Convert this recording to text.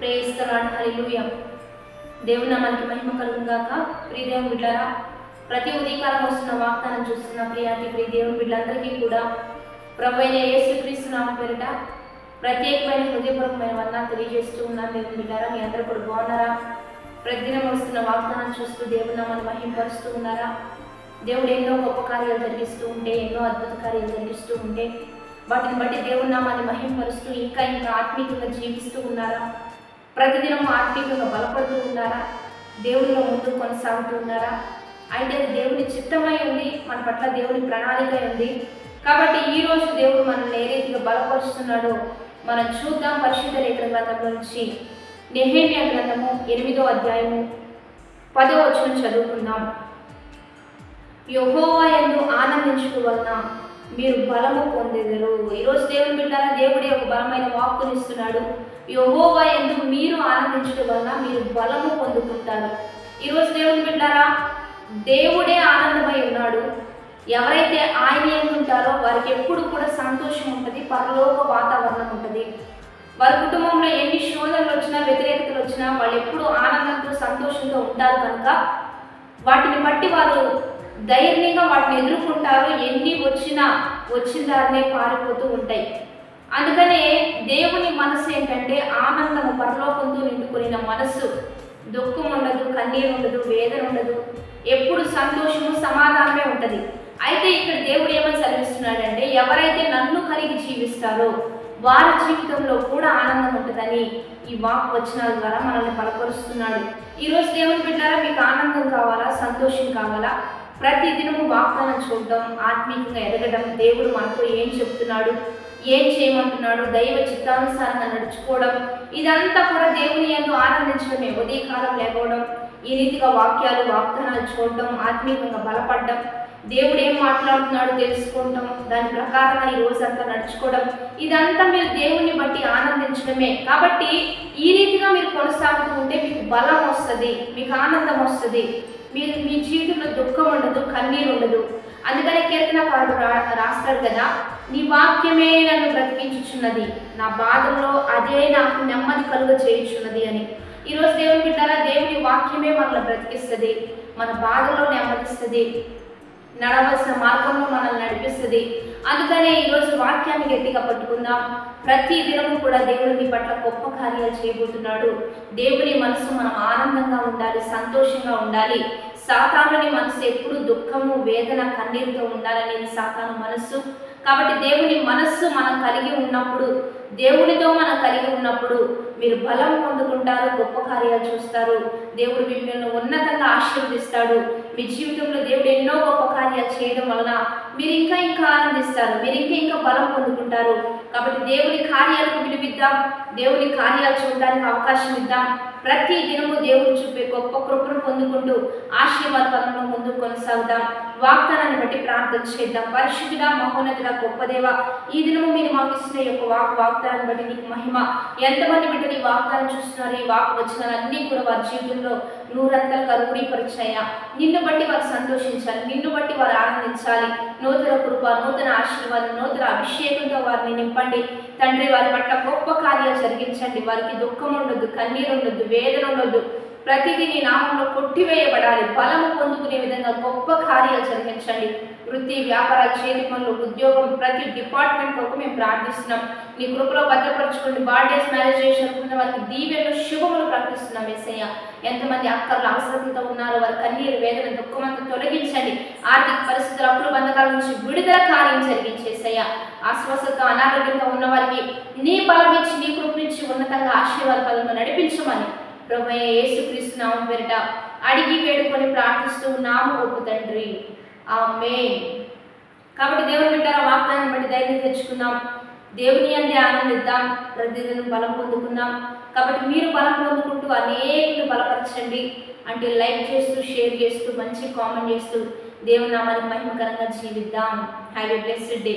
ప్రేస్తలాడు హరిలుయ దేవుని మనకి మహిమ కలుగుగాక ప్రియ బిడ్డారా ప్రతి ఉదయకాలం వస్తున్న వాగ్దానం చూస్తున్న ప్రియాతి ప్రియ దేవుని బిడ్డలందరికీ కూడా ప్రభు అయిన యేసుక్రీస్తు నామ పేరిట ప్రత్యేకమైన హృదయపూర్వకమైన వందన తెలియజేస్తూ ఉన్నాను. దేవుని బిడ్డారా మీ అందరూ కూడా బాగున్నారా? ప్రతిదినం వస్తున్న వాగ్దానం చూస్తూ దేవుని నామాన్ని మహింపరుస్తూ ఉన్నారా? దేవుడు ఎన్నో గొప్ప కార్యాలు జరిగిస్తూ ఉంటే ఎన్నో అద్భుత కార్యాలు జరిగిస్తూ ఉంటే వాటిని బట్టి దేవుని నామాన్ని మహింపరుస్తూ ఇంకా ఇంకా ఆత్మీయంగా జీవిస్తూ ఉన్నారా? ప్రతిదినం ఆత్మీయంగా బలపడుతూ ఉన్నారా దేవుడిలో ముందు కొనసాగుతూ ఉన్నారా అయితే అది దేవుని చిత్తమై ఉంది మన పట్ల దేవుని ప్రణాళిక ఉంది. కాబట్టి ఈ రోజు దేవుడు మనల్ని ఏ రీతిగా బలపరుస్తున్నాడో మనం చూద్దాం పరిశుద్ధ లేఖన గ్రంథంలో నుంచి. నెహేమియా గ్రంథము ఎనిమిదో అధ్యాయము పదో వచనం చదువుకుందాం. యహోవా ఎందు ఆనందించడం వలన మీరు బలము పొందేదరు. ఈరోజు దేవుని బిడ్డారా దేవుడే ఒక బలమైన వాక్కునిస్తున్నాడు. ఇస్తున్నాడు యహోవా ఎందు మీరు ఆనందించడం వలన మీరు బలము పొందుకుంటారు. ఈరోజు దేవుని బిడ్డారా దేవుడే ఆనందమై ఉన్నాడు. ఎవరైతే ఆయన ఎందుంటారో వారికి ఎప్పుడు కూడా సంతోషం ఉంటుంది పరలోక వాతావరణం ఉంటుంది. వారి కుటుంబంలో ఎన్ని శోధనలు వచ్చినా వ్యతిరేకతలు వచ్చినా వాళ్ళు ఎప్పుడు ఆనందంతో సంతోషంతో ఉంటారు కనుక వాటిని బట్టి వారు ధైర్యంగా వాటిని ఎదుర్కొంటారు. ఎన్ని వచ్చినా వచ్చిన దారినే పారిపోతూ ఉంటాయి. అందుకనే దేవుని మనసు ఏంటంటే ఆనందము పరలోకంతో నిండుకునిన మనస్సు. దుఃఖం ఉండదు కన్నీరు ఉండదు వేదన ఉండదు. ఎప్పుడు సంతోషము సమాధానమే ఉంటుంది. అయితే ఇక్కడ దేవుడు ఏమని సెలవిస్తున్నాడంటే ఎవరైతే నన్ను కలిగి జీవిస్తారో వారి జీవితంలో కూడా ఆనందం ఉంటుందని ఈ వాక్ వచనాల ద్వారా మనల్ని బలపరుస్తున్నాడు. ఈరోజు దేవుని బిడ్డారా మీకు ఆనందం కావాలా సంతోషం కావాలా? ప్రతి దినము వాగ్దానం చూడడం ఆత్మీయంగా ఎదగడం దేవుడు మనతో ఏం చెప్తున్నాడు? ఏం చేయమంటున్నాడు దైవ చిత్తానుసారంగా నడుచుకోవడం ఇదంతా కూడా దేవుని ఎందు ఆనందించడమే ఉదయకాలం లేకపోవడం ఈ రీతిగా వాక్యాలు వాగ్దానాలు చూడడం ఆత్మీయంగా బలపడడం దేవుడు ఏం మాట్లాడుతున్నాడో తెలుసుకోవడం దాని ప్రకారంగా ఈ రోజంతా నడుచుకోవడం ఇదంతా మీరు దేవుణ్ణి బట్టి ఆనందించడమే. కాబట్టి ఈ రీతిగా మీరు కొనసాగుతూ ఉంటే మీకు బలం వస్తుంది మీకు ఆనందం వస్తుంది. మీరు మీ జీవితంలో దుఃఖం ఉండదు కన్నీరు ఉండదు. అందుకనే కీర్తనకారుడు రా రాస్తాడు కదా నీ వాక్యమే నన్ను బ్రతికించుచున్నది. నా బాధల్లో అదే నాకు నెమ్మది కలుగ చేయుచున్నది అని. ఈరోజు దేవుని బిడ్డారా దేవుని వాక్యమే మనల్ని బ్రతికిస్తుంది మన బాధలో నెమ్మదిస్తుంది నడవలసిన మార్గంలో మనల్ని నడిపిస్తుంది. అందుకనే ఈరోజు వాక్యాన్ని గట్టిగా పట్టుకుందాం. ప్రతి దినము కూడా దేవుని పట్ల గొప్ప కార్యాలు చేయబోతున్నాడు. దేవుని మనసు మనం ఆనందంగా ఉండాలి సంతోషంగా ఉండాలి. సాతానుని మనసు ఎప్పుడు దుఃఖము వేదన కన్నీరుతో ఉండాలనేది సాతాను మనస్సు కాబట్టి దేవుని మనస్సు మనం కలిగి ఉన్నప్పుడు దేవునితో మనం కలిగి ఉన్నప్పుడు మీరు బలం పొందుకుంటారు గొప్ప కార్యాలు చూస్తారు. దేవుడు మిమ్మల్ని ఉన్నతంగా ఆశీర్వదిస్తాడు. మీ జీవితంలో దేవుడు ఎన్నో గొప్ప కార్యాలు చేయడం వలన మీరు ఇంకా ఇంకా ఆనందిస్తారు. మీరు ఇంకా ఇంకా బలం పొందుకుంటారు. కాబట్టి దేవుని కార్యాలకు విలువిద్దాం. దేవుని కార్యాలు చూడడానికి అవకాశం ఇద్దాం. ప్రతి దినము దేవుడు చూపే గొప్ప కృపను పొందుకుంటూ ఆశీర్వాద పదంలో కొనసాగుదాం. వాగ్దానాన్ని బట్టి ప్రార్థన చేద్దాం. పరిశుద్ధుడా మహోన్నతుడ గొప్ప దేవ ఈ దినము మీరు మాకు ఇస్తున్న యొక్క వాక్ వాగ్దానాన్ని బట్టి నీకు మహిమ. ఎంతమంది బిడ్డలు ఈ వాగ్దానం చూస్తున్నారు ఈ వాక్ వచ్చినాలన్నీ కూడా వారి జీవితంలో నూరంతలుగా పరిచయ. నిన్ను బట్టి వారు సంతోషించాలి నిన్ను బట్టి వారు ఆనందించాలి. నూతన కృప నూతన ఆశీర్వాదం నూతన అభిషేకంతో వారిని నింపండి. తండ్రి వారి పట్ల గొప్ప కార్యాలు జరిగించండి. వారికి దుఃఖం ఉండొద్దు కన్నీరు ఉండొద్దు వేదన ఉండొద్దు. ప్రతిదీ నీ నామంలో కొట్టివేయబడాలి. బలము పొందుకునే విధంగా గొప్ప కార్యాలు జరిగించండి. వృత్తి వ్యాపార చేతి పనులు ఉద్యోగం ప్రతి డిపార్ట్మెంట్ కొరకు మేము ప్రార్థిస్తున్నాం. నీ కృపలో భద్రపరచుకోండి. బార్డేస్ మ్యారేజ్ చేసుకున్న వారికి దీవెనలు శుభములు ప్రకటిస్తున్నాం ఎస్ఐ ఎంతమంది అక్కర్లు అవసరంతో ఉన్నారో వారి కన్నీరు వేదన దుఃఖమంతా తొలగించండి. ఆర్థిక పరిస్థితుల అప్పుల బంధకాల నుంచి విడుదల కార్యం జరిగించేసయ్యా. అస్వస్థత అనారోగ్యంగా ఉన్న వారికి నీ బలం ఇచ్చి నీ కృపించి ఉన్నతంగా ఆశీర్వాద పదంలో నడిపించమని ప్రభు యేసుక్రీస్తు నామం పేరిట అడిగి వేడుకొని ప్రార్థిస్తూ ఉన్నాము గొప్ప తండ్రి. ఆమె కాబట్టి దేవుని బిడ్డారా వాగ్దానం బట్టి ధైర్యం తెచ్చుకుందాం. దేవుని అందే ఆనందిద్దాం. ప్రతిదినం బలం పొందుకుందాం. కాబట్టి మీరు బలం పొందుకుంటూ అనేకులు బలపరచండి అంటే లైక్ చేస్తూ షేర్ చేస్తూ మంచి కామెంట్ చేస్తూ దేవుని నామానికి మహిమకరంగా జీవిద్దాం. Have a blessed day